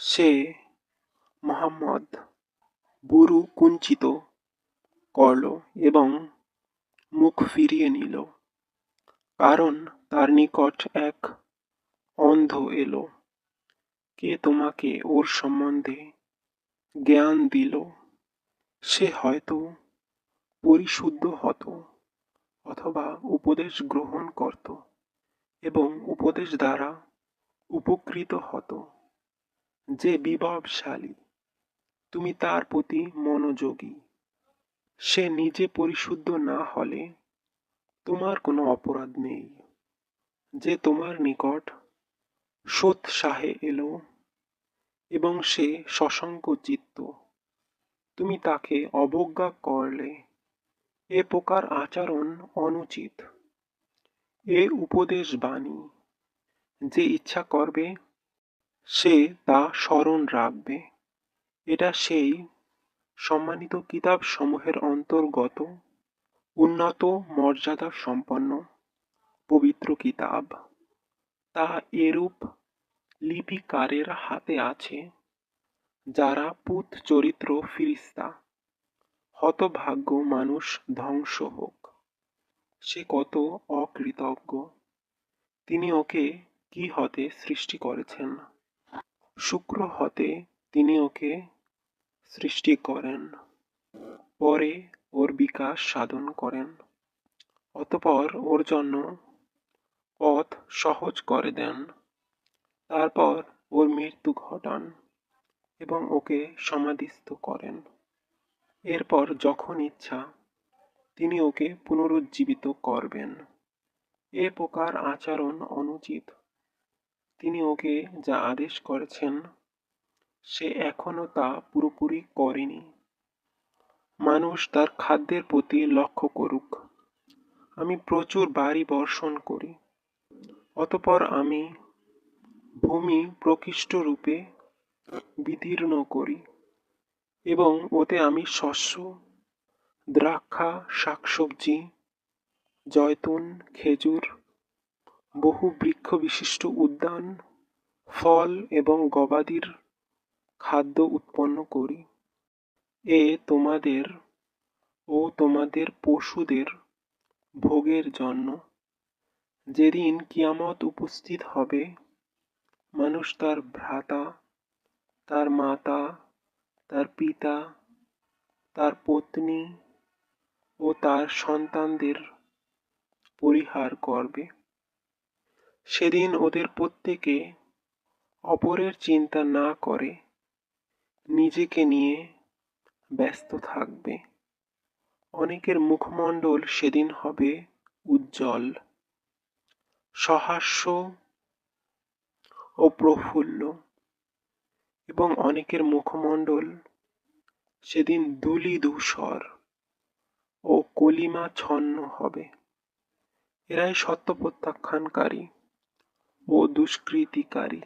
সে Mohammad Bru কুঞ্চিত করল এবং মুখ ফিরিয়ে নিল। কারণ তার নিকট এক অন্ধ এলো। কে তোমাকে ওর সম্বন্ধে জ্ঞান দিল? সে হয়তো পরিশুদ্ধ হতো অথবা উপদেশ গ্রহণ করত এবং উপদেশ দ্বারা উপকৃত হতো। যে বিভবশালী, তুমি তার প্রতি মনোযোগী। সে নিজে পরিশুদ্ধ না হলে তোমার কোনো অপরাধ নেই। যে তোমার নিকট সোৎসাহে এলো এবং সে সশঙ্ক চিত্ত তুমি তাকে অবজ্ঞা করলে। এ প্রকার আচরণ অনুচিত। এ উপদেশ বাণী যে ইচ্ছা করবে সে তা স্মরণ রাখবে। এটা সেই সম্মানিত কিতাব সমূহের অন্তর্গত উন্নত মর্যাদা সম্পন্ন পবিত্র কিতাব। তা এরূপ লিপিকারের হাতে আছে, যারা পুত চরিত্র ফিরিস্তা, হতভাগ্য মানুষ ধ্বংস হোক। সে কত অকৃতজ্ঞ। তিনি ওকে কি হতে সৃষ্টি করেছেন? শুক্র হতে তিনি ওকে সৃষ্টি করেন। পরে ওর বিকাশ সাধন করেন। অতপর ওর জন্য পথ সহজ করে দেন। তারপর ওর মৃত্যু ঘটান এবং ওকে সমাধিস্থ করেন। এরপর যখন ইচ্ছা, তিনি ওকে পুনরুজ্জীবিত করবেন। এ প্রকার আচরণ অনুচিত। তিনি ওকে যা আদেশ করেছেন, সে এখনও তা পুরোপুরি করেনি। মানুষ তার খাদ্যের প্রতি লক্ষ্য করুক। আমি প্রচুর বাড়ি বর্ষণ করি, অতপর আমি ভূমি প্রকৃষ্ট রূপে বিদীর্ণ করি এবং ওতে আমি শস্য, দ্রাক্ষা, শাকসবজি, জয়তুন, খেজুর বহু বৃক্ষ বিশিষ্ট উদ্যান, ফল এবং গবাদির খাদ্য উৎপন্ন করি। এ তোমাদের ও তোমাদের পশুদের ভোগের জন্য। যেদিন কিয়ামত উপস্থিত হবে, মানুষ তার ভ্রাতা, তার মাতা, তার পিতা, তার পত্নী ও তার সন্তানদের পরিহার করবে। সেদিন ওদের প্রত্যেকে অপরের চিন্তা না করে নিজেকে নিয়ে ব্যস্ত থাকবে। অনেকের মুখমণ্ডল সেদিন হবে উজ্জ্বল, সহাস্য ও প্রফুল্ল এবং অনেকের মুখমণ্ডল সেদিন দুলি ধূসর ও কলিমা ছন্ন হবে। এরাই সত্য প্রত্যাখ্যানকারী। ও দুষ্কৃতিকারী